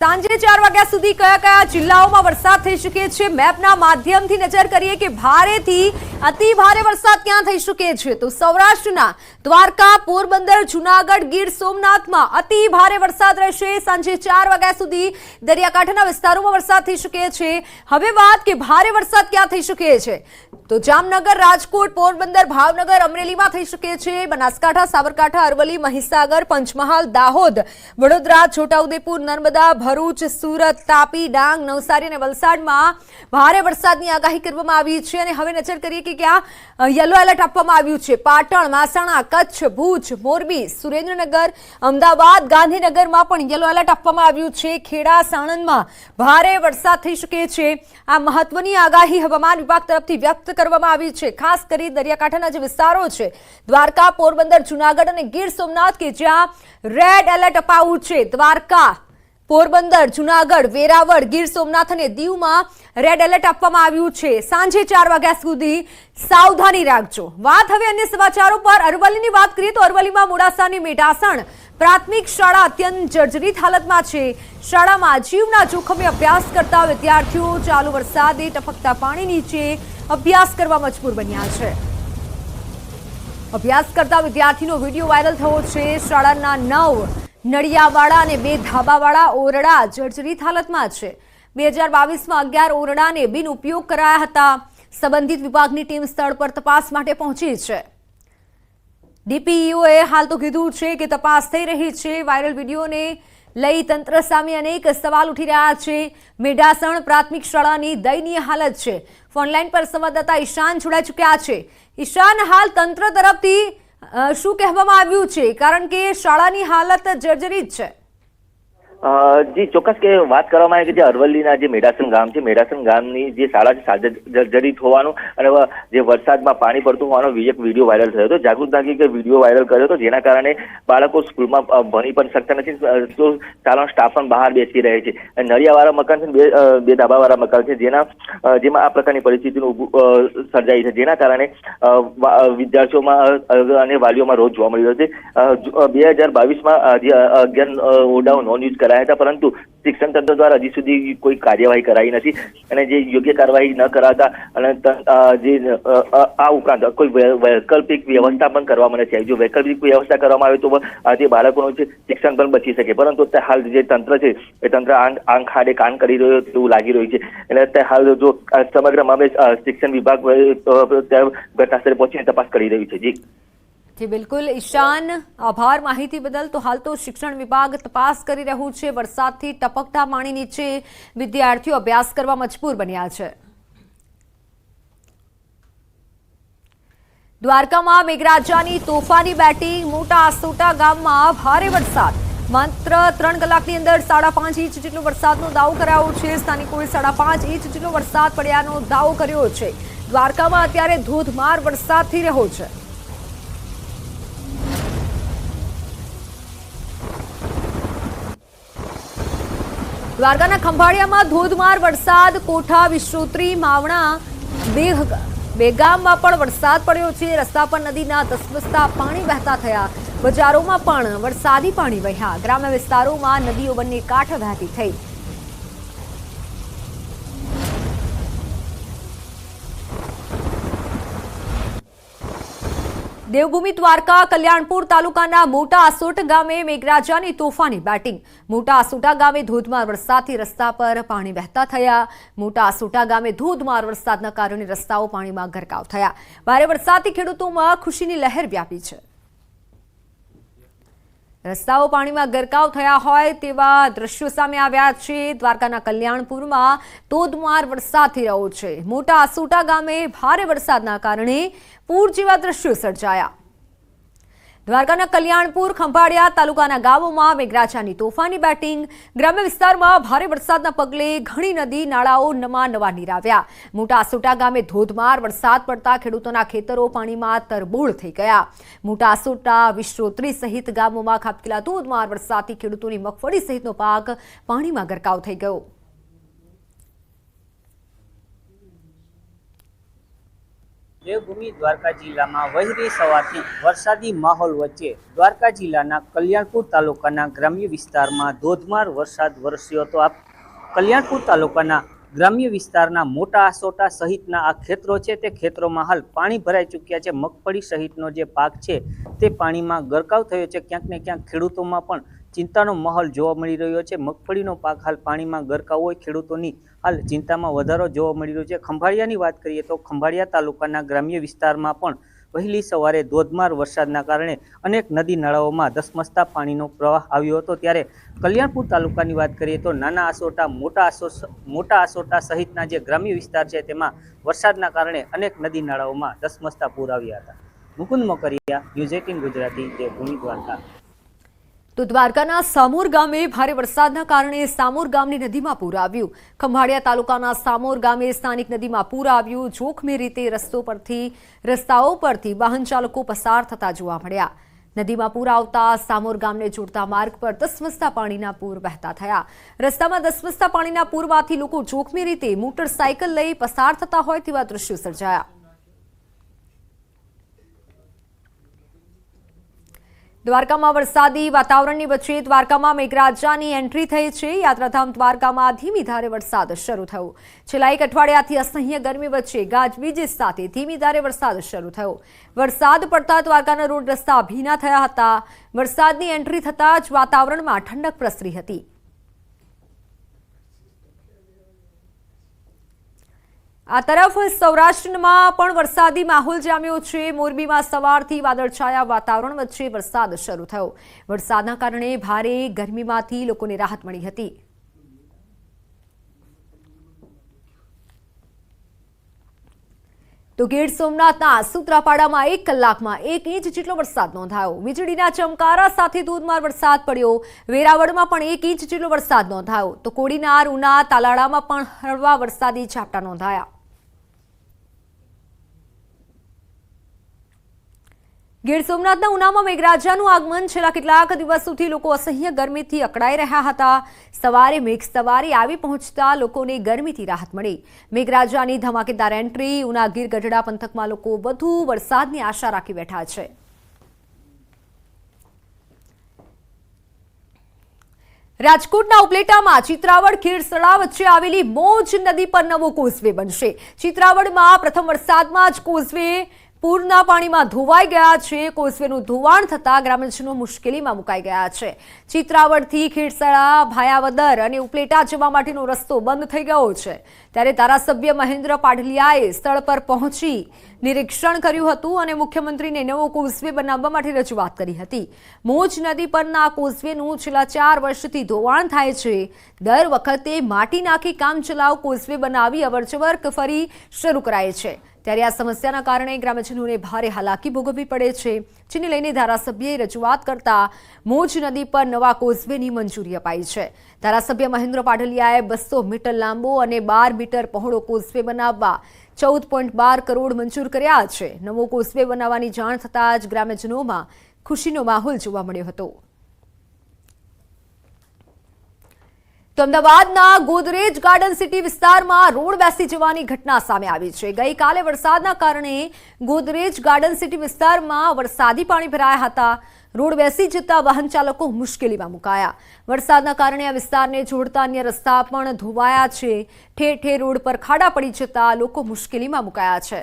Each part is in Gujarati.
સાંજે ચાર વાગ્યા સુધી કયા કયા જિલ્લાઓમાં વરસાદ થઈ શકે છે? મેપના માધ્યમથી નજર કરીએ કે ભારેથી અતિ ભારે વરસાદ ક્યાં થઈ શકે છે? તો સૌરાષ્ટ્રના દ્વારકા, પોરબંદર, જુનાગઢ, ગીર સોમનાથમાં અતિ ભારે વરસાદ રહેશે. સાંજે ચાર વાગ્યા સુધી દરિયાકાંઠાના વિસ્તારોમાં વરસાદ થઈ શકે છે. હવે વાત કે ભારે વરસાદ ક્યાં થઈ શકે છે? તો જામનગર, રાજકોટ, પોરબંદર, ભાવનગર, અમરેલીમાં થઈ શકે છે. બનાસકાંઠા, સાબરકાંઠા, અરવલ્લી, મહીસાગર, પંચમહાલ, દાહોદ, વડોદરા, છોટાઉદેપુર, નર્મદા ભરૂચ, સુરત, તાપી, ડાંગ, નવસારી અને વલસાડમાં ભારે વરસાદની આગાહી કરવામાં આવી છે અને હવે નજર કરીએ કે ક્યાં યલો એલર્ટ આપવામાં આવ્યું છે. પાટણ, મહેસાણા, કચ્છ, ભુજ, મોરબી, સુરેન્દ્રનગર, અમદાવાદ, ગાંધીનગરમાં પણ યલો એલર્ટ આપવામાં આવ્યું છે. ખેડા, સાણંદમાં ભારે વરસાદ થઈ શકે છે. આ મહત્વની આગાહી હવામાન વિભાગ તરફથી વ્યક્ત કરવામાં આવી છે. ખાસ કરી દરિયાકાંઠાના જે વિસ્તારો છે, દ્વારકા, પોરબંદર, જુનાગઢ અને ગીર સોમનાથ કે જ્યાં રેડ એલર્ટ અપાવું છે. દ્વારકા પોરબંદર, જુનાગઢ, વેરાવળ, ગીર સોમનાથ અને દીવમાં રેડ એલર્ટ આપવામાં આવ્યું છે. સાંજે ચાર વાગ્યા સુધી સાવધાની રાખજો. વાત હવે અન્ય સમાચારો પર. અરવલ્લીની વાત કરીએ તો અરવલ્લીમાં મોડાસાની મેઢાસણ પ્રાથમિક શાળા અત્યંત જર્જરિત હાલતમાં છે. શાળામાં જીવના જોખમે અભ્યાસ કરતા વિદ્યાર્થીઓ ચાલુ વરસાદે ટપકતા પાણી નીચે અભ્યાસ કરવા મજબૂર બન્યા છે. અભ્યાસ કરતા વિદ્યાર્થીનો વીડિયો વાયરલ થયો છે. શાળાના નવ નળિયાવાળા અને બે ધાબાવાળા ઓરડા જર્જરિત હાલતમાં છે. બે હજાર બાવીસમાં અગિયાર ઓરડાને બિન ઉપયોગ કરાયા હતા. સંબંધિત વિભાગની ટીમ સ્થળ પર તપાસ માટે પહોંચી છે. ડીપીઈઓએ હાલ તો કીધું છે કે તપાસ થઈ રહી છે. વાયરલ વિડીયોને લઈ તંત્ર સામે અનેક સવાલ ઉઠી રહ્યા છે. મેઢાસણ પ્રાથમિક શાળાની દયનીય હાલત છે. ફોનલાઈન પર સંવાદદાતા ઈશાન જોડાઈ ચૂક્યા છે. ઈશાન, હાલ તંત્ર તરફથી શું કહેવામાં આવ્યું છે? કારણ કે શાળાની હાલત જર્જરિત છે. અ, જી, ચોક્કસ કે વાત કરવામાં આવે કે જે અરવલ્લીના જે મેડાસન ગામ છે, મેડાસન ગામની જે શાળા છે જર્જરિત હોવાનું અને જે વરસાદમાં પાણી પડતું હોવાનો એક વીડિયો વાયરલ થયો હતો. જાગૃત નાગરિકે વીડિયો વાયરલ કર્યો હતો, જેના કારણે બાળકો સ્કૂલમાં ભણી પણ શકતા નથી. તો શાળાનો સ્ટાફ પણ બહાર બેસી રહે છે. નળિયાવાળા મકાન છે બે બે ધાબાવાળા મકાન છે, જેના જેમાં આ પ્રકારની પરિસ્થિતિનું સર્જાઈ છે, જેના કારણે વિદ્યાર્થીઓમાં અને વાલીઓમાં રોજ જોવા મળી રહ્યો છે. બે હજાર બાવીસમાં અગિયાર ઓરડાઓ નોન યુઝ કરાયા હતા, પરંતુ શિક્ષણ તંત્ર દ્વારા હજી સુધી કોઈ કાર્યવાહી કરાઈ નથી અને જે યોગ્ય કાર્યવાહી ન કરાતા અને જે આ ઉપરાંત કોઈ વૈકલ્પિક વ્યવસ્થા પણ કરવામાં નથી આવી. જો વૈકલ્પિક વ્યવસ્થા કરવામાં આવે તો આજે જે બાળકોનું છે, શિક્ષણ પણ બચી શકે. પરંતુ હાલ જે તંત્ર છે, એ તંત્ર આંખ આડે કાન કરી રહ્યું તેવું લાગી રહ્યું છે. એટલે અત્યારે હાલ જો સમગ્ર મામલે શિક્ષણ વિભાગ ઘટના સ્થળે પહોંચીને તપાસ કરી રહ્યું છે. જી. જી, બિલકુલ. ઈશાન, આભાર માહિતી બદલ. તો હાલ તો શિક્ષણ વિભાગ તપાસ કરી રહ્યું છે. વરસાદથી ટપકતા પાણી નીચે વિદ્યાર્થીઓ અભ્યાસ કરવા મજબૂર બન્યા છે. દ્વારકામાં મેઘરાજાની તોફાની બેટિંગ મોટા આસોટા ગામમાં ભારે વરસાદ. માત્ર ત્રણ કલાકની અંદર સાડા પાંચ ઇંચ જેટલો વરસાદનો દાવો કરાયો છે. સ્થાનિકોએ સાડા પાંચ ઇંચ જેટલો વરસાદ પડ્યાનો દાવો કર્યો છે. દ્વારકામાં અત્યારે ધોધમાર વરસાદ થઈ રહ્યો છે. દ્વારકાના ખંભાળિયામાં ધોધમાર વરસાદ, કોઠા વિશ્રોત્રી માવણા બેગામમાં પણ વરસાદ પડ્યો છે. રસ્તા પર નદીના ધસમસતા પાણી વહેતા થયા. બજારોમાં પણ વરસાદી પાણી વહ્યા. ગ્રામ્ય વિસ્તારોમાં નદીઓ બંને કાંઠે વહેતી થઈ. દેવભૂમિ દ્વારકા કલ્યાણપુર તાલુકાના મોટા આસોટ ગામે મેઘરાજાની તોફાની બેટિંગ. મોટા આસોટા ગામે ધોધમાર વરસાદથી રસ્તા પર પાણી વહેતા થયા. મોટા આસોટા ગામે ધોધમાર વરસાદના કારણે રસ્તાઓ પાણીમાં ગરકાવ થયા. ભારે વરસાદથી ખેડૂતોમાં ખુશીની લહેર વ્યાપી છે. રસ્તાઓ પાણીમાં ગરકાવ થયા હોય તેવા દ્રશ્યો સામે આવ્યા છે. દ્વારકાના કલ્યાણપુરમાં ધોધમાર વરસાદ થઈ રહ્યો છે. મોટા આસોટા ગામે ભારે વરસાદના કારણે પૂર જેવા દ્રશ્યો સર્જાયા. દ્વારકાના કલ્યાણપુર, ખંભાળિયા તાલુકાના ગામોમાં મેઘરાજાની તોફાની બેટિંગ. ગ્રામ્ય વિસ્તારમાં ભારે વરસાદના પગલે ઘણી નદી, નાળાઓ નવા નવા નીરાવ્યા મોટા આસોટા ગામે ધોધમાર વરસાદ પડતા ખેડૂતોના ખેતરો પાણીમાં તરબોળ થઈ ગયા. મોટા આસોટા, વિશ્રોત્રી સહિત ગામોમાં ખાબકેલા ધોધમાર વરસાદથી ખેડૂતોની મગફળી સહિતનો પાક પાણીમાં ગરકાવ થઈ ગયો. દેવભૂમિ દ્વારકા જિલ્લામાં વહેરી સવારથી વરસાદી માહોલ વચ્ચે દ્વારકા જિલ્લાના કલ્યાણપુર તાલુકાના ગ્રામ્ય વિસ્તારમાં ધોધમાર વરસાદ વરસ્યો હતો. આ કલ્યાણપુર તાલુકાના ગ્રામ્ય વિસ્તારના મોટા આસોટા સહિતના આ ખેતરો છે, તે ખેતરોમાં હાલ પાણી ભરાઈ ચૂક્યા છે. મગફળી સહિતનો જે પાક છે, તે પાણીમાં ગરકાવ થયો છે. ક્યાંક ને ક્યાંક ખેડૂતોમાં પણ ચિંતાનો માહોલ જોવા મળી રહ્યો છે. મગફળીનો પાક હાલ પાણીમાં ગરકાવ હોય, ખેડૂતોની હાલ ચિંતામાં વધારો જોવા મળી રહ્યો છે. ખંભાળિયાની વાત કરીએ તો ખંભાળિયા તાલુકાના ગ્રામ્ય વિસ્તારમાં પણ વહેલી સવારે ધોધમાર વરસાદના કારણે અનેક નદી નાળાઓમાં ધસમસતા પાણીનો પ્રવાહ આવ્યો હતો. ત્યારે કલ્યાણપુર તાલુકાની વાત કરીએ તો નાના આસોટા, મોટા આસો મોટા આસોટા સહિતના જે ગ્રામ્ય વિસ્તાર છે તેમાં વરસાદના કારણે અનેક નદી નાળાઓમાં ધસમસતા પૂર આવ્યા હતા. Mukund Mokariya, news eighteen Gujarati Devbhumi Dwarka. તો દ્વારકાના સામોર ગામે ભારે વરસાદના કારણે સામોર ગામની નદીમાં પૂર આવ્યું. ખંભાળિયા તાલુકાના સામોર ગામે સ્થાનિક નદીમાં પૂર આવ્યું. જોખમી રીતે રસ્તો પરથી, રસ્તાઓ પરથી વાહન ચાલકો પસાર થતા જોવા મળ્યા. નદીમાં પૂર આવતા સામોર ગામને જોડતા માર્ગ પર દસમસ્તા પાણીના પૂર વહેતા થયા. રસ્તામાં દસમસ્તા પાણીના પૂરમાંથી લોકો જોખમી રીતે મોટરસાયકલ લઈ પસાર થતા હોય તેવા દ્રશ્યો સર્જાયા. દ્વારકામાં વરસાદી વાતાવરણની વચ્ચે દ્વારકામાં મેઘરાજાની એન્ટ્રી થઈ છે. યાત્રાધામ દ્વારકામાં ધીમી ધારે વરસાદ શરૂ થયો. છેલ્લા એક અઠવાડિયાથી અસહ્ય ગરમી વચ્ચે ગાજવીજ સાથે ધીમી ધારે વરસાદ શરૂ થયો. વરસાદ પડતા દ્વારકાના રોડ રસ્તા ભીના થયા હતા. વરસાદની એન્ટ્રી થતાં જ વાતાવરણમાં ઠંડક પ્રસરી હતી. આ તરફ સૌરાષ્ટ્રમાં પણ વરસાદી માહોલ જામ્યો છે. મોરબીમાં સવારથી વાદળછાયા વાતાવરણ વચ્ચે વરસાદ શરૂ થયો. વરસાદના કારણે ભારે ગરમીમાંથી લોકોને રાહત મળી હતી. તો ગીર સોમનાથના સુત્રાપાડામાં એક કલાકમાં એક ઇંચ જેટલો વરસાદ નોંધાયો. વીજળીના ચમકારા સાથે ધોધમાર વરસાદ પડ્યો. વેરાવળમાં પણ એક ઇંચ જેટલો વરસાદ નોંધાયો. તો કોડીનાર, ઉના, તાલાળામાં પણ હળવા વરસાદી ઝાપટા નોંધાયા. ગીર સોમનાથના ઉનામાં મેઘરાજાનું આગમન. છેલ્લા કેટલાક દિવસોથી લોકો અસહ્ય ગરમીથી અકળાઈ રહ્યા હતા. સવારે મેઘ સવારે આવી પહોંચતા લોકોને ગરમીથી રાહત મળી. મેઘરાજાની ધમાકેદાર એન્ટ્રી, ઉના ગીર ગઢડા પંથકમાં લોકો વધુ વરસાદની આશા રાખી બેઠા છે. રાજકોટના ઉપલેટામાં ચિત્રાવડ ખીરસળા વચ્ચે આવેલી મોજ નદી પર નવો કોઝવે બનશે. ચિત્રાવડમાં પ્રથમ વરસાદમાં જ કોઝવે પૂરના પાણીમાં ધોવાઈ ગયા છે. કોસવેનું ધોવાણ થતાં ગ્રામજનો મુશ્કેલીમાં મુકાઈ ગયા છે. ચિત્રાવડથી ખેડસળા ભાયાવદર અને ઉપલેટા જવા માટેનો રસ્તો બંધ થઈ ગયો છે. ત્યારે ધારાસભ્ય મહેન્દ્ર પાઢલિયાએ સ્થળ પર પહોંચી નિરીક્ષણ કર્યું હતું અને મુખ્યમંત્રીને નવો કોઝવે બનાવવા માટે રજૂઆત કરી હતી. મોજ નદી પરના આ કોઝવેનું છેલ્લા ચાર વર્ષથી ધોવાણ થાય છે. દર વખતે માટી નાખી કામ ચલાવ કોઝવે બનાવી અવરજવર ફરી શરૂ કરાય છે. ત્યારે આ સમસ્યાના કારણે ગ્રામજનોને ભારે હાલાકી ભોગવવી પડે છે, જેને લઈને ધારાસભ્યએ રજૂઆત કરતા મોજ નદી પર નવા કોઝવેની મંજૂરી અપાઈ છે. ધારાસભ્ય મહેન્દ્ર પાટલિયાએ બસો મીટર લાંબો અને બાર મીટર પહોળો કોઝવે બનાવવા ચૌદ પોઈન્ટ બાર કરોડ મંજૂર કર્યા છે. નવો કોઝવે બનાવવાની જાણ થતાં જ ગ્રામજનોમાં ખુશીનો માહોલ જોવા મળ્યો હતો. તો અમદાવાદના ગોદરેજ ગાર્ડન સિટી વિસ્તારમાં રોડ બેસી જવાની ઘટના સામે આવી છે. ગઈકાલે વરસાદના કારણે ગોદરેજ ગાર્ડન સિટી વિસ્તારમાં વરસાદી પાણી ભરાયા હતા. રોડ બેસી જતા વાહન ચાલકો મુશ્કેલીમાં મુકાયા. વરસાદના કારણે આ વિસ્તારને જોડતા અન્ય રસ્તા પણ ધોવાયા છે. ઠેર ઠેર રોડ પર ખાડા પડી જતા લોકો મુશ્કેલીમાં મુકાયા છે.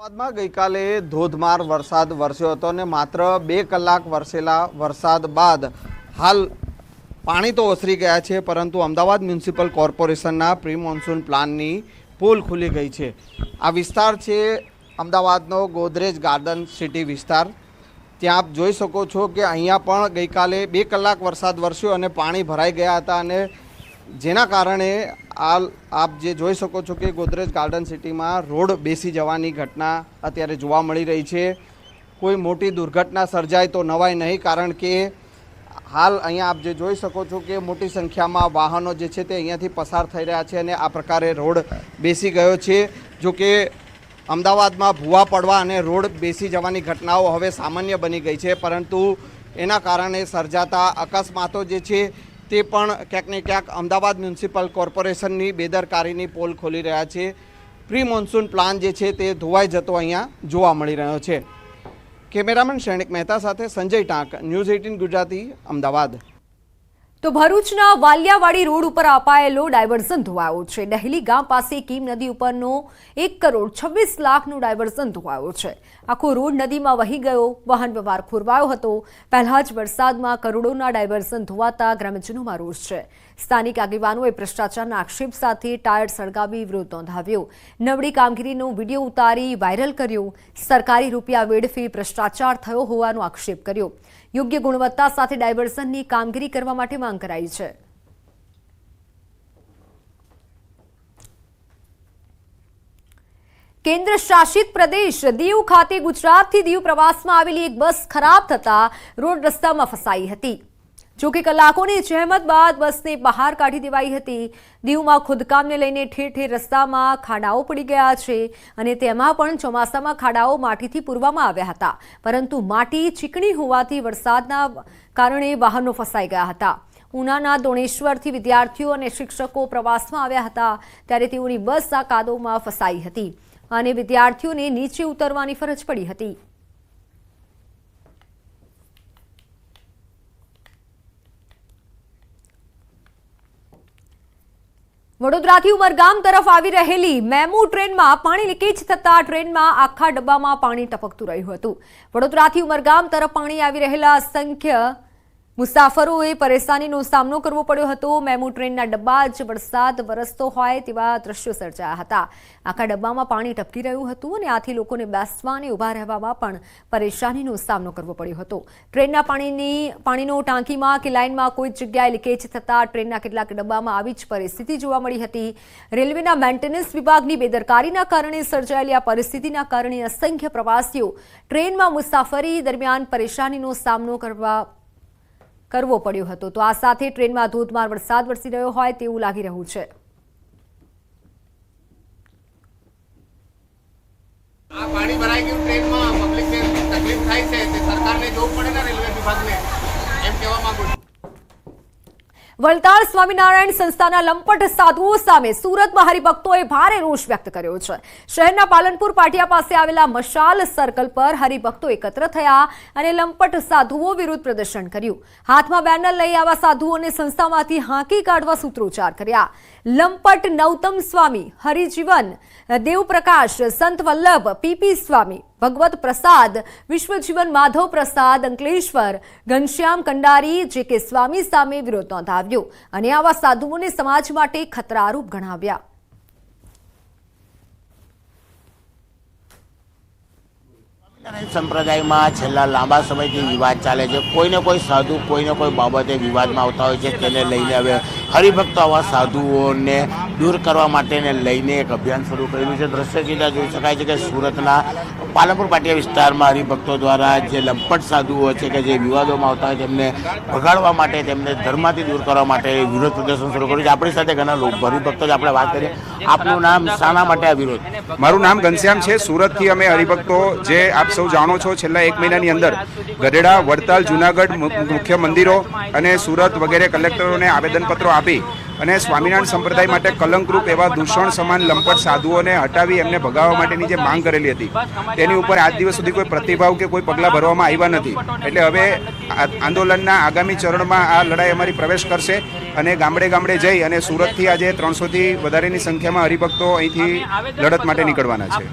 અમદાવાદમાં ગઈકાલે ધોધમાર વરસાદ વરસ્યો હતો અને માત્ર બે કલાક વરસેલા વરસાદ બાદ હાલ પાણી તો ઓસરી ગયા છે, પરંતુ અમદાવાદ મ્યુનિસિપલ કોર્પોરેશનના પ્રી મોન્સૂન પ્લાનની પોલ ખુલી ગઈ છે. આ વિસ્તાર છે અમદાવાદનો ગોદરેજ ગાર્ડન સિટી વિસ્તાર. ત્યાં આપ જોઈ શકો છો કે અહીંયા પણ ગઈકાલે બે કલાક વરસાદ વરસ્યો અને પાણી ભરાઈ ગયા હતા અને જેના કારણે હાલ આપ જે જોઈ શકો છો કે ગોદરેજ ગાર્ડન સિટીમાં રોડ બેસી જવાની ઘટના અત્યારે જોવા મળી રહી છે. કોઈ મોટી દુર્ઘટના સર્જાય તો નવાય નહીં, કારણ કે હાલ અહીંયા આપ જે જોઈ શકો છો કે મોટી સંખ્યામાં વાહનો જે છે તે અહીંયાથી પસાર થઈ રહ્યા છે અને આ પ્રકારે રોડ બેસી ગયો છે. જો કે અમદાવાદમાં ભૂવા પડવા અને રોડ બેસી જવાની ઘટનાઓ હવે સામાન્ય બની ગઈ છે, પરંતુ એના કારણે સર્જાતા અકસ્માતો જે છે તે પણ ક્યાંક ને ક્યાંક અમદાવાદ મ્યુનિસિપલ કોર્પોરેશનની બેદરકારીની પોલ ખોલી રહ્યા છે. પ્રી મોન્સૂન પ્લાન જે છે તે ધોવાઈ જતો અહીંયા જોવા મળી રહ્યો છે. કેમેરામેન શ્રેણિક મહેતા સાથે સંજય ટાંક, ન્યૂઝ એઇટીન ગુજરાતી, અમદાવાદ. તો ભરૂચના વાલિયાવાડી રોડ ઉપર અપાયેલો ડાયવર્ઝન ધોવાયો છે. ડહેલી ગામ પાસે કીમ નદી ઉપરનો એક કરોડ છવ્વીસ લાખનું ડાયવર્ઝન ધોવાયો છે. આખો રોડ નદીમાં વહી ગયો. વાહન વ્યવહાર ખોરવાયો હતો. પહેલા જ વરસાદમાં કરોડોના ડાયવર્ઝન ધોવાતા ગ્રામજનોમાં રોષ છે. સ્થાનિક આગેવાનોએ ભ્રષ્ટાચારના આક્ષેપ સાથે ટાયર સળગાવી વિરોધ નોંધાવ્યો. નબળી કામગીરીનો વીડિયો ઉતારી વાયરલ કર્યો. સરકારી રૂપિયા વેડફી ભ્રષ્ટાચાર થયો હોવાનો આક્ષેપ કર્યો. યોગ્ય ગુણવત્તા સાથે ડાયવર્ઝનની કામગીરી કરવા માટે માંગ કરાઈ છે. કેન્દ્ર શાસિત પ્રદેશ દીવ ખાતે ગુજરાતથી દીવ પ્રવાસમાં આવેલી એક બસ ખરાબ થતા રોડ રસ્તામાં ફસાઈ હતી. જો કે કલાકોની જહેમત બાદ બસને બહાર કાઢી દેવાઈ હતી. દીવમાં ખોદકામને લઈને ઠેર ઠેર રસ્તામાં ખાડાઓ પડી ગયા છે અને તેમાં પણ ચોમાસામાં ખાડાઓ માટીથી પૂરવામાં આવ્યા હતા. પરંતુ માટી ચીકણી હોવાથી વરસાદના કારણે વાહનો ફસાઈ ગયા હતા. ઉનાના દોણેશ્વરથી વિદ્યાર્થીઓ અને શિક્ષકો પ્રવાસમાં આવ્યા હતા ત્યારે તેઓની બસ આ કાદવમાં ફસાઈ હતી અને વિદ્યાર્થીઓને નીચે ઉતરવાની ફરજ પડી હતી. વડોદરાથી ઉમરગામ તરફ આવી રહેલી મેમુ ટ્રેનમાં પાણી લીકેજ થતા ટ્રેનમાં આખા ડબ્બામાં પાણી ટપકતું રહ્યું હતું. વડોદરાથી ઉમરગામ તરફ પાણી આવી રહેલા અસંખ્ય મુસાફરોએ પરેશાનીનો સામનો કરવો પડ્યો હતો. મેમુ ટ્રેનના ડબ્બા જ વરસાદ વરસતો હોય તેવા દ્રશ્યો સર્જાયા હતા. આખા ડબ્બામાં પાણી ટપકી રહ્યું હતું અને આથી લોકોને બેસવા અને ઊભા રહેવામાં પણ પરેશાનીનો સામનો કરવો પડ્યો હતો. ટ્રેનના પાણીની, પાણીનો ટાંકીમાં કે લાઇનમાં કોઈ જગ્યાએ લીકેજ થતાં ટ્રેનના કેટલાક ડબ્બામાં આવી જ પરિસ્થિતિ જોવા મળી હતી. રેલવેના મેન્ટેનન્સ વિભાગની બેદરકારીના કારણે સર્જાયેલી આ પરિસ્થિતિના કારણે અસંખ્ય પ્રવાસીઓ ટ્રેનમાં મુસાફરી દરમિયાન પરેશાનીનો સામનો કરવા કરવો પડ્યો હતો. તો આ સાથે ટ્રેનમાં ધોધમાર વરસાદ વરસી રહ્યો હોય તેવું લાગી રહ્યું છે. આ પાણી ભરાઈ ગયું ટ્રેનમાં પબ્લિકને તકલીફ થાય છે તે સરકારને જોવું પડે ને રેલવે વિભાગને એમ કહેવા માંગુ છું વલતાળ સ્વામિનારાયણ સંસ્થાના લંપટ સાધુઓ સામે સુરતમાં હરિભક્તોએ ભારે રોષ વ્યક્ત કર્યો છે. શહેરના પાલનપુર પાટિયા પાસે આવેલા મશાલ સર્કલ પર હરિભક્તો એકત્ર થયા અને લંપટ સાધુઓ વિરુદ્ધ પ્રદર્શન કર્યું. હાથમાં બેનર લઈ આવા સાધુઓને સંસ્થામાંથી હાંકી કાઢવા સૂત્રોચ્ચાર કર્યા. લંપટ નૌતમ સ્વામી, હરિજીવન, દેવપ્રકાશ, સંત વલ્લભ, પીપી સ્વામી, ભગવત પ્રસાદ, વિશ્વજીવન માધવ પ્રસાદ, અંકલેશ્વર, ઘનશ્યામ કંડારી, જે કે સ્વામી સામે વિરોધ નોંધાવ્યો અને આવા સાધુઓને સમાજ માટે ખતરારૂપ ગણાવ્યા સ્વામિનારાયણ સંપ્રદાયમાં છેલ્લા લાંબા સમયથી વિવાદ ચાલે છે. કોઈને કોઈ સાધુ, કોઈને કોઈ બાબતે વિવાદમાં આવતા હોય છે, તેને લઈને હવે હરિભક્તો આવા સાધુઓને દૂર કરવા માટેને લઈને એક અભિયાન શરૂ કરેલું છે. દ્રશ્ય સીધા જોઈ શકાય છે કે સુરતના પાલનપુર પાટિયા વિસ્તારમાં હરિભક્તો દ્વારા જે લંપટ સાધુઓ છે કે જે વિવાદોમાં આવતા હોય, તેમને ભગાડવા માટે, તેમને ધર્મમાંથી દૂર કરવા માટે વિરોધ પ્રદર્શન શરૂ કર્યું છે. આપણી સાથે ઘણા લોકો, હરિભક્તો જ આપણે વાત કરીએ. આપનું નામ શાના માટે આ વિરોધ? મારું નામ ઘનશ્યામ છે. સુરતથી અમે હરિભક્તો જે આપ સૌ જાણો છો, છેલ્લા એક મહિનાની અંદર ગઢડા, વડતાલ, જુનાગઢ મુખ્ય મંદિરો અને સુરત વગેરે કલેક્ટરોને આવેદનપત્રો આપી અને સ્વામિનારાયણ સંપ્રદાય માટે કલંકરૂપ એવા દૂષણ સમાન લંપટ સાધુઓને હટાવી એમને ભગાવવા માટેની જે માંગ કરેલી હતી, તેની ઉપર આજ દિવસ સુધી કોઈ પ્રતિભાવ કે કોઈ પગલાં ભરવામાં આવ્યા નથી. એટલે હવે આંદોલનના આગામી ચરણમાં આ લડાઈ અમારી પ્રવેશ કરશે. અને ગામડે ગામડે જઈ અને સુરતથી આજે ત્રણસોથી વધારેની સંખ્યામાં હરિભક્તો અહીંથી લડત માટે નીકળવાના છે.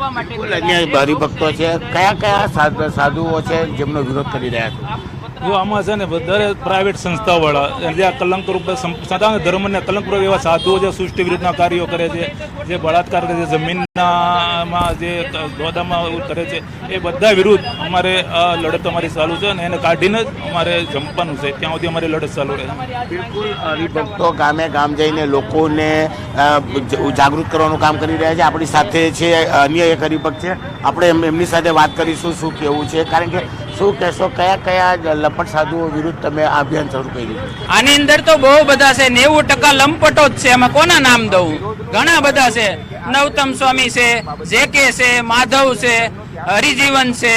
અહીંયા હરિભક્તો છે. કયા કયા સાધ- સાધુઓ છે જેમનો વિરોધ કરી રહ્યા છે? જો આમાં છે ને વધારે પ્રાઇવેટ સંસ્થાવાળા જે આ કલંક રૂપે સદાન ધર્મને કલંક રૂપે એવા સાધુઓ જે સૃષ્ટિ વિરુદ્ધના કાર્યો કરે છે જે બળાત્કાર કરે છે જમીનનામાં જે દોદામાં કરે છે એ બધા વિરુદ્ધ અમારે આ લડત અમારી ચાલુ છે અને એને કાઢીને જ અમારે જંપવાનું છે ત્યાં સુધી અમારી લડત ચાલુ રહે બિલકુલ હરિભક્તો ગામે ગામ જઈને લોકોને જાગૃત કરવાનું કામ કરી રહ્યા છે. આપણી સાથે છે અન્ય એક હરિભક્ત છે. આપણે એમ- એમની સાથે વાત કરીશું શું કેવું છે? કારણ કે શું કહેશો? કયા કયા લંપટ સાધુઓ વિરુદ્ધ તમે અભિયાન શરૂ કર્યું? આની અંદર તો બહુ બધા છે. નેવું ટકા લંપટો જ છે. એમાં કોના નામ દઉં? ઘણા બધા છે. નવતમ સ્વામી છે, જે છે, માધવ છે, હરિજીવન છે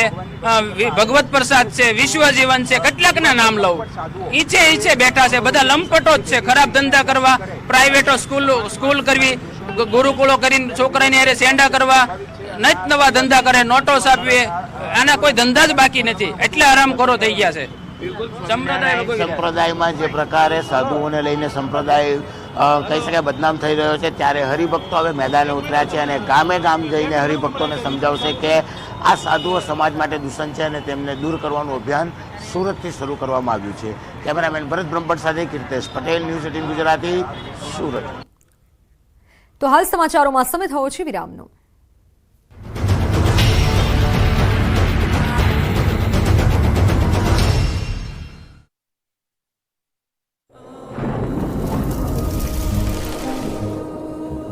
ભગવત પ્રસાદ છે, વિશ્વજીવન છે. કેટલાકના નામ લઉં? ઈચે ઈચે બેઠા છે. બધા લંપટો જ છે. ખરાબ ધંધા કરવા, પ્રાઇવેટો સ્કૂલ સ્કૂલ કરવી ગુરુકુળો કરીને છોકરાની અરે સેંડા કરવા નત નવા ધંધા કરે નોટો આપવી આના કોઈ ધંધા જ બાકી નથી. એટલે હરામખોરો થઈ ગયા છે. સંપ્રદાયમાં જે પ્રકારે સાધુઓને લઈને સંપ્રદાય કહી શકાય બદનામ થઈ રહ્યો છે ત્યારે હરિભક્તો હવે મેદાને ઉતર્યા છે અને ગામે ગામ જઈને હરિભક્તોને સમજાવશે કે આ સાધુઓ સમાજ માટે દૂષણ છે અને તેમને દૂર કરવાનું અભિયાન સુરતથી શરૂ કરવામાં આવ્યું છે. કેમેરામેન ભરત બ્રહ્મભટ્ટ સાથે કીર્તેશ પટેલ ન્યૂઝ એટીન ગુજરાતી સુરત. તો હાલ સમાચારોમાં સમય થયો છે વિરામનો.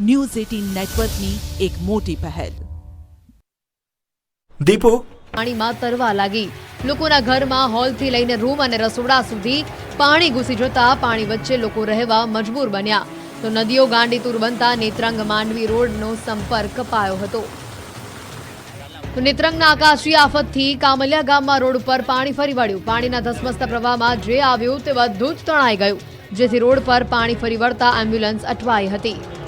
news eighteen નેટવર્કની એક મોટી પહેલ. દીપો? પાણીમાં તરવા લાગી. લોકોના ઘરમાં હોલથી લઈને રૂમ અને રસોડા સુધી પાણી ઘૂસી જતા પાણી વચ્ચે લોકો રહેવા મજબૂર બન્યા. તો નદીઓ ગાંડીતુર બનતા નેત્રંગ માંડવી રોડનો સંપર્ક કપાયો હતો. તો નેત્રંગના આકાશી આફતથી કામલિયા ગામમાં રોડ ઉપર પાણી ફરી વળ્યું. પાણીના ધસમસતા પ્રવાહમાં જે આવ્યું તે બધું જ તણાઈ ગયું. જેથી રોડ પર પાણી ફરી વળતા એમ્બ્યુલન્સ અટવાઈ હતી.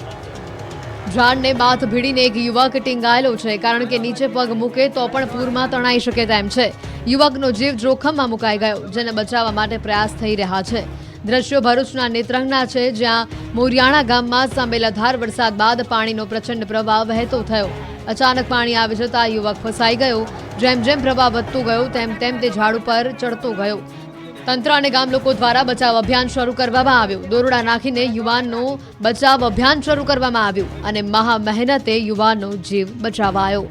ઝાડને બાથ ભીડીને એક યુવક ટીંગાયેલો છે. કારણ કે નીચે પગ મૂકે તો પણ પૂરમાં તણાઈ શકે તેમ છે. યુવકનો જીવ જોખમમાં મુકાઈ ગયો, જેને બચાવવા માટે પ્રયાસ થઈ રહ્યા છે. દ્રશ્યો ભરૂચના નેત્રંગના છે, જ્યાં મોરિયાણા ગામમાં સાંભેલાધાર વરસાદ બાદ પાણીનો પ્રચંડ પ્રવાહ વહેતો થયો. અચાનક પાણી આવી જતા યુવક ફસાઈ ગયો. જેમ જેમ પ્રવાહ વધતો ગયો, તેમ તેમ તે ઝાડ ઉપર ચડતો ગયો. તંત્ર અને ગામ લોકો દ્વારા બચાવ અભિયાન શરૂ કરવામાં આવ્યું. દોરડા નાખીને યુવાનનો બચાવ અભિયાન શરૂ કરવામાં આવ્યું અને મહા મહેનતે યુવાનનો જીવ બચાવાયો.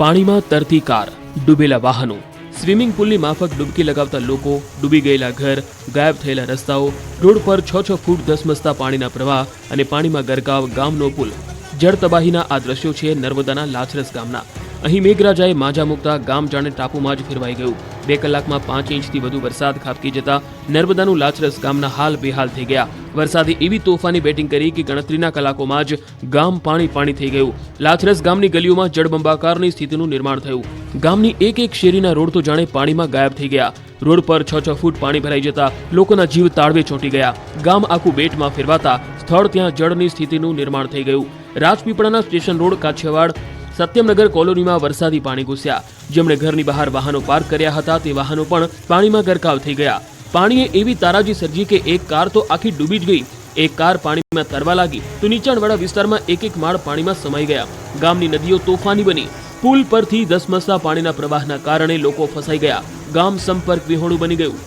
પાણીમાં તરતી કાર, ડૂબેલા વાહનો, સ્વિમિંગ પુલની માફક ડૂબકી લગાવતા લોકો ડૂબી ગયેલા ઘર, ગાયબ થયેલા રસ્તાઓ, રોડ પર છ છ ફૂટ ધસમસતા પાણીના પ્રવાહ અને પાણીમાં ગરકાવ ગામનો પુલ. જળ તબાહીના આ દ્રશ્યો છે નર્મદાના લાછરસ ગામના. અહીં મેઘરાજાએ માજા મૂકતા ગામ જાણે ટાપુમાં જ ફેરવાઈ ગયું. બે કલાકમાં પાંચ ઇંચથી વધુ વરસાદ ખાબકી જતા નર્મદાનું લાચરસ ગામના હાલ બેહાલ થઈ ગયા. વરસાદે એવી તોફાની બેટિંગ કરી કે ગણતરીના કલાકોમાં જ ગામ પાણી પાણી થઈ ગયું. લાચરસ ગામની ગલીઓમાં જળબંબાકારની સ્થિતિનું નિર્માણ થયું. ગામની એક એક શેરીના રોડ તો જાણે પાણીમાં ગાયબ થઈ ગયા. રોડ પર છ છ ફૂટ પાણી ભરાઈ જતા લોકોના જીવ તાળવે ચોંટી ગયા. ગામ આખું બેટમાં ફેરવાતા સ્થળ ત્યાં જળની સ્થિતિનું નિર્માણ થઈ ગયું. રાજપીપળાના સ્ટેશન રોડ, કાછિયાવાડ સત્યમનગર કોલોનીમાં વરસાદી પાણી ઘૂસ્યા. જેમણે ઘરની બહાર વાહનો પાર્ક કર્યા હતા, તે વાહનો પણ પાણીમાં ગરકાવ થઈ ગયા. પાણીએ એવી તારાજી સર્જી કે એક કાર તો આખી ડૂબી જ ગઈ. એક કાર પાણીમાં તરવા લાગી તો નીચાણવાળા વિસ્તારમાં એક એક માળ પાણીમાં સમાઈ ગયા. ગામની નદીઓ તોફાની બની. પુલ પરથી ધસમસતા પાણીના પ્રવાહના કારણે લોકો ફસાઈ ગયા. ગામ સંપર્ક વિહોણું બની ગયું.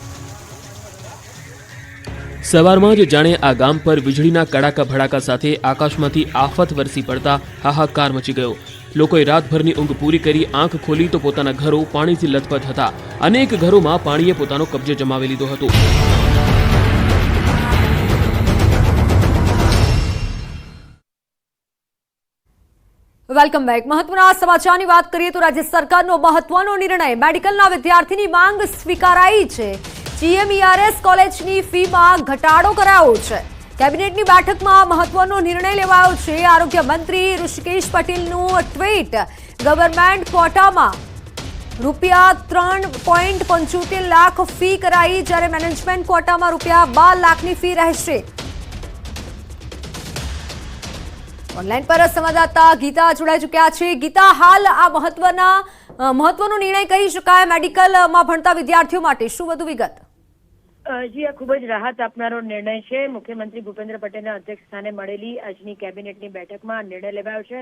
સવારમાં જ જાણે આ ગામ પર વીજળીના કડાકા ભડાકા સાથે આકાશમાંથી આફત વરસી પડતા હાહાકાર મચી ગયો. લોકોએ રાતભરની ઊંઘ પૂરી કરી, આંખ ખોલી તો પોતાના ઘરો પાણીથી લથપથ હતા. અનેક ઘરોમાં પાણીએ પોતાનો કબજો જમાવી લીધો હતો. વેલકમ બેક મહત્વના સમાચારની વાત કરીએ તો રાજ્ય સરકારનો મહત્વનો નિર્ણય મેડિકલના વિદ્યાર્થીની માંગ સ્વીકારાઈ છે. જીએમઈઆરએસ કોલેજની ફીમાં ઘટાડો કરાયો છે. કેબિનેટની બેઠકમાં મહત્વનો નિર્ણય લેવાયો છે. આરોગ્ય મંત્રી ઋષિકેશ પટેલનું ટ્વીટ. ગવર્મેન્ટ ક્વોટામાં રૂપિયા ત્રણ પોઈન્ટ પંચોતેર લાખ ફી કરાઈ, જ્યારે મેનેજમેન્ટ ક્વોટામાં રૂપિયા બાર લાખની ફી રહેશે. ઓનલાઈન પર સંવાદદાતા ગીતા જોડાઈ ચૂક્યા છે. ગીતા, હાલ આ મહત્વના મહત્વનો નિર્ણય કહી શકાય મેડિકલમાં ભણતા વિદ્યાર્થીઓ માટે. શું વધુ વિગત? જી, આ ખૂબ જ રાહત આપનારો નિર્ણય છે. મુખ્યમંત્રી ભૂપેન્દ્ર પટેલના અધ્યક્ષ સ્થાને મળેલી આજની કેબિનેટની બેઠકમાં નિર્ણય લેવાયો છે.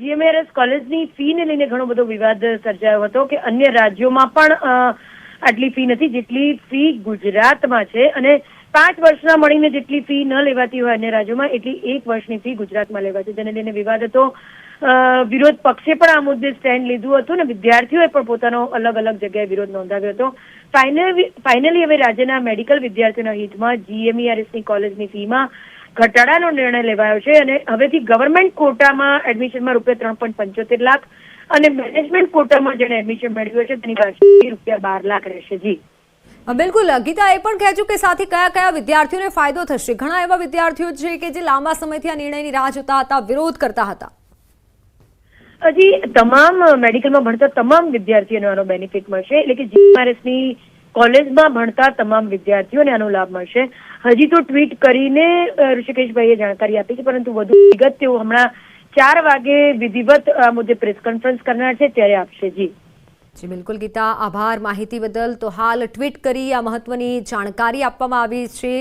જીએમએરએસ કોલેજની ફીને લઈને ઘણો બધો વિવાદ સર્જાયો હતો કે અન્ય રાજ્યોમાં પણ આટલી ફી નથી. જેટલી ફી ગુજરાતમાં છે અને પાંચ વર્ષના મળીને જેટલી ફી ન લેવાતી હોય અન્ય રાજ્યોમાં, એટલી એક વર્ષની ફી ગુજરાતમાં લેવાતી જેને લઈને વિવાદ હતો વિરોધ પક્ષે પણ આ મુદ્દે સ્ટેન્ડ લીધું હતું ને વિદ્યાર્થીઓએ પણ પોતાનો અલગ અલગ જગ્યાએ વિરોધ નોંધાવ્યો હતો. ફાઇનલી ફાઇનલી હવે રાજ્યના મેડિકલ વિદ્યાર્થીઓના હિતમાં જીએમઈઆરએસની કોલેજની ફીમાં ઘટાડાનો નિર્ણય લેવાયો છે અને હવેથી ગવર્મેન્ટ કોટામાં એડમિશનમાં રૂપિયા ત્રણ પોઈન્ટ પંચોતેર લાખ અને મેનેજમેન્ટ કોટામાં જેણે એડમિશન મેળવ્યું છે તેની પાસે રૂપિયા બાર લાખ રહેશે. જી. બિલકુલ. ગીતા એ પણ કહેજો કે સાથે કયા કયા વિદ્યાર્થીઓને ફાયદો થશે. ઘણા એવા વિદ્યાર્થીઓ છે કે જે લાંબા સમયથી આ નિર્ણયની રાહ જોતા હતા, વિરોધ કરતા હતા. હજી તમામ મેડિકલમાં ભણતા તમામ વિદ્યાર્થીઓને આનો બેનિફિટ મળશે. એટલે કે જીએમઆરએસની કોલેજમાં ભણતા તમામ વિદ્યાર્થીઓને આનો લાભ મળશે. હજી તો ટ્વીટ કરીને ઋષિકેશભાઈએ જાણકારી આપી છે, પરંતુ વધુ વિગત તેઓ હમણાં ચાર વાગે વિધિવત આ મુદ્દે પ્રેસ કોન્ફરન્સ કરનાર છે. ત્યારે આપશે જી. જી, બિલકુલ ગીતા, આભાર માહિતી બદલ. તો હાલ ટ્વીટ કરી આ મહત્વની જાણકારી આપવામાં આવી છે.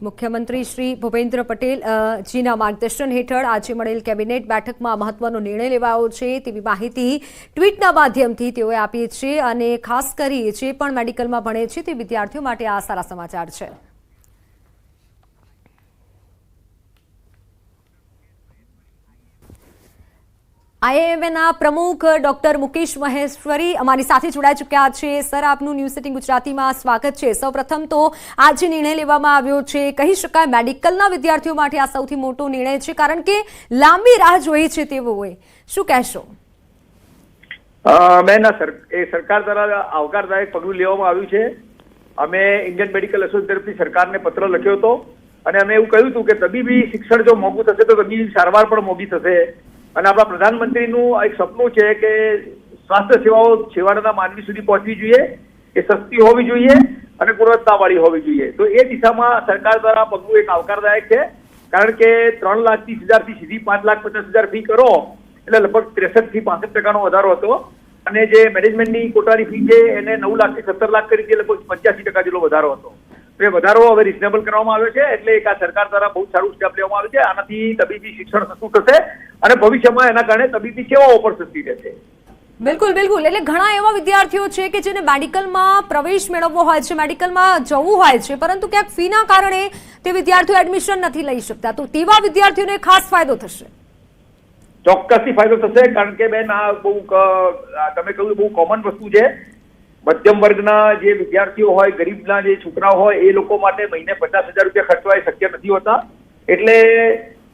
મુખ્યમંત્રી શ્રી ભૂપેન્દ્ર પટેલ જીના માર્ગદર્શન હેઠળ આજે મળેલ કેબિનેટ બેઠકમાં મહત્વનો નિર્ણય લેવાયો છે તેવી માહિતી ટ્વીટના માધ્યમથી તેઓએ આપી છે અને ખાસ કરી જે પણ મેડિકલમાં ભણે છે તે વિદ્યાર્થીઓ માટે આ સારા સમાચાર છે. આઈએમએના પ્રમુખ ડોક્ટર મુકેશ મહેશ્વરી અમારી સાથે જોડાઈ ચૂક્યા છે. સર, આપનું ન્યૂઝ સિટિંગ ગુજરાતીમાં સ્વાગત છે. સૌપ્રથમ તો આ જે નિર્ણય લેવામાં આવ્યો છે. કહી શકાય મેડિકલના વિદ્યાર્થીઓ માટે આ સૌથી મોટો નિર્ણય છે, કારણ કે લાંબી રાહ જોઈ છે તેઓએ શું કહેશો? મેં ના સર, એ સરકાર દ્વારા આવકારદાયક પગલું લેવામાં આવ્યું છે. અમે ઇન્ડિયન મેડિકલ એસોસિએશન તરફથી સરકારને પત્ર લખ્યો હતો અને અમે એવું કહ્યું હતું કે તબીબી શિક્ષણ જો મોંઘું થશે તો તબીબી સારવાર પણ મોંઘી થશે. અને આપણા પ્રધાનમંત્રીનું એક સપનું છે કે સ્વાસ્થ્ય સેવાઓ છેવાડાના માનવી સુધી પહોંચવી જોઈએ, એ સસ્તી હોવી જોઈએ અને ગુણવત્તાવાળી હોવી જોઈએ. તો એ દિશામાં સરકાર દ્વારા પગલું એક આવકારદાયક છે. કારણ કે ત્રણ લાખ ત્રીસ હજારથી સીધી પાંચ લાખ પચાસ હજાર ફી કરો, એટલે લગભગ ત્રેસઠથી પાસઠ ટકાનો વધારો હતો. અને જે મેનેજમેન્ટની કોટાની ફી છે, એને નવ લાખથી સત્તર લાખ કરી છે લગભગ પંચ્યાસી ટકા જેટલો વધારો હતો. એ વધારો હવે રિઝનેબલ કરવામાં આવ્યો છે. એટલે એક આ સરકાર દ્વારા બહુ સારું સ્ટેપ લેવામાં આવ્યું છે. આનાથી તબીબી શિક્ષણ સસ્તું થશે અને ભવિષ્યમાં એના કારણે તબીબી સેવાઓ પણ સસ્તી રહેશે. બિલકુલ બિલકુલ. એટલે ઘણા એવા વિદ્યાર્થીઓ છે કે જેને મેડિકલમાં પ્રવેશ મેળવવો હોય છે મેડિકલમાં જવું હોય છે પરંતુ ક્યાંક ફીના કારણે તે વિદ્યાર્થીઓ એડમિશન નથી લઈ શકતા. તો તેવા વિદ્યાર્થીઓને ખાસ ફાયદો થશે? ચોક્કસથી ફાયદો થશે કારણ કે બેન આ બહુ તમે કહ્યું બહુ કોમન વસ્તુ છે. મધ્યમ વર્ગના જે વિદ્યાર્થીઓ હોય, ગરીબના જે છોકરાઓ હોય, એ લોકો માટે મહિને પચાસ હજાર રૂપિયા ખર્ચવા એ શક્ય નથી હોતા. એટલે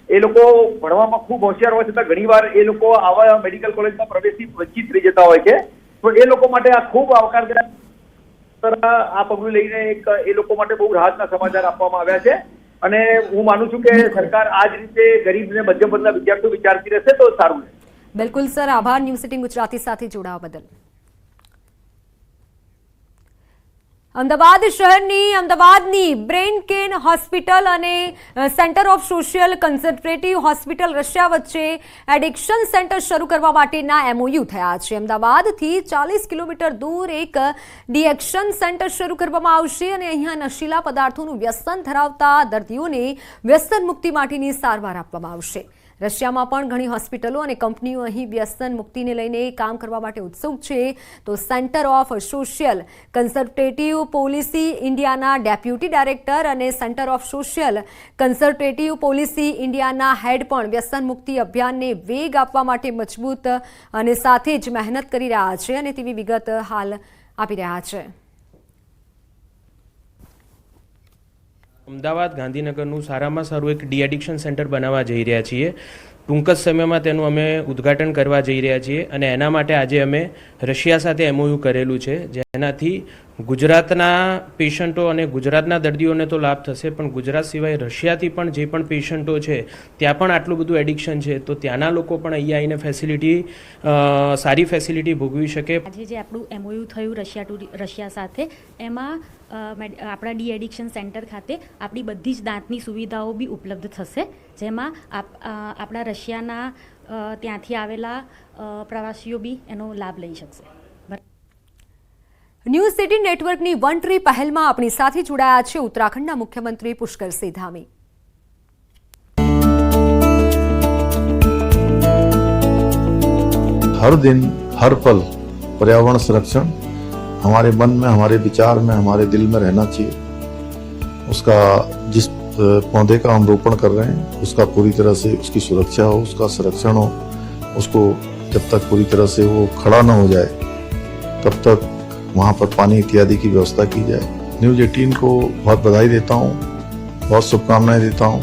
એ લોકો ભણવામાં ખૂબ હોશિયાર હોય છતાં ઘણીવાર એ લોકો આવા મેડિકલ કોલેજમાં પ્રવેશથી વંચિત રહી જતા હોય છે. તો એ લોકો માટે આ ખૂબ આવકારદાયક આ પગલું લઈને એક એ લોકો માટે બહુ રાહતના સમાચાર આપવામાં આવ્યા છે. અને હું માનું છું કે સરકાર આ જ રીતે ગરીબ ને મધ્યમ વર્ગના વિદ્યાર્થીઓ વિચારતી રહેશે તો સારું રહેશે. બિલકુલ, સર. આભાર. ન્યૂઝ સિટિંગ ગુજરાતી સાથે જોડાવા બદલ. અમદાવાદ શહેરની અમદાવાદની બ્રેઇન કેન હોસ્પિટલ અને centre of social concentrative hospital Russia વચ્ચે એડિક્શન સેન્ટર શરૂ કરવા માટેના એમઓયુ થયા છે. અમદાવાદથી ચાલીસ કિલોમીટર દૂર એક ડિએક્શન સેન્ટર શરૂ કરવામાં આવશે અને અહીંયા નશીલા પદાર્થોનું વ્યસન ધરાવતા દર્દીઓને વ્યસન મુક્તિ માટેની સારવાર આપવામાં આવશે. રશિયામાં પણ ઘણી હોસ્પિટલો અને કંપનીઓ અહીં વ્યસન મુક્તિને લઈને કામ કરવા માટે ઉત્સુક છે. તો centre of social consultative policy ઇન્ડિયાના ડેપ્યુટી ડાયરેક્ટર અને centre of social consultative policy ઇન્ડિયાના હેડ પણ વ્યસન મુક્તિ અભિયાનને વેગ આપવા માટે મજબૂત અને સાથે જ મહેનત કરી રહ્યા છે અને તેવી વિગત હાલ આપી રહ્યા છે. અમદાવાદ ગાંધીનગરનું સારામાં સારું એક ડી એડિક્શન સેન્ટર બનાવવા જઈ રહ્યા છીએ. ટૂંક જ સમયમાં તેનું અમે ઉદ્ઘાટન કરવા જઈ રહ્યા છીએ અને એના માટે આજે અમે રશિયા સાથે એમઓયુ કરેલું છે. જેનાથી ગુજરાતના પેશન્ટો અને ગુજરાતના દર્દીઓને તો લાભ થશે, પણ ગુજરાત સિવાય રશિયાથી પણ જે પણ પેશન્ટો છે, ત્યાં પણ આટલું બધું એડિક્શન છે, તો ત્યાંના લોકો પણ અહીંયા આવીને ફેસિલિટી સારી ફેસિલિટી ભોગવી શકે. આજે જે આપણું એમઓયુ થયું રશિયા ટુ રશિયા સાથે, એમાં આપણા ડી એડિક્શન સેન્ટર ખાતે આપણી બધી જ દાંતની સુવિધાઓ બી ઉપલબ્ધ થશે, જેમાં આપ- આપણા રશિયાના ત્યાંથી આવેલા પ્રવાસીઓ બી એનો લાભ લઈ શકશે. ન્યૂઝ સિટી નેટવર્કની વન ટ્રી પહેલમાં આપણી સાથે જોડાયા છે ઉત્તરાખંડના મુખ્યમંત્રી પુષ્કરસિંહ ધામી हर दिन हर पल पर्यावरण संरक्षण हमारे मन में हमारे विचार में हमारे दिल में रहना चाहिए उसका जिस अ, पौधे का हम रोपण कर रहे हैं उसका पूरी तरह से उसकी सुरक्षा हो उसका संरक्षण हो उसको जब तक पूरी तरह से वो खड़ा ना हो जाए तब तक वहाँ पर पानी इत्यादि की व्यवस्था की जाए। न्यूज़ एटीन को बहुत बधाई देता हूँ, बहुत शुभकामनाएँ देता हूँ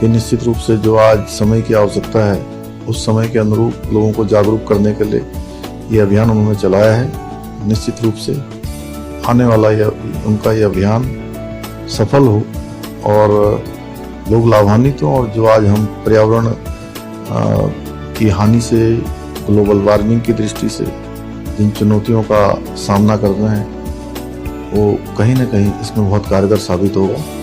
कि निश्चित रूप से जो आज समय की आवश्यकता है, उस समय के अनुरूप लोगों को जागरूक करने के लिए ये अभियान उन्होंने चलाया है। निश्चित रूप से आने वाला यह, उनका ये अभियान सफल हो और लोग लाभान्वित हों और जो आज हम पर्यावरण की हानि से, ग्लोबल वार्मिंग की दृष्टि से जिन चुनौतियों का सामना कर रहे हैं वो कहीं ना कहीं इसमें बहुत कारगर साबित होगा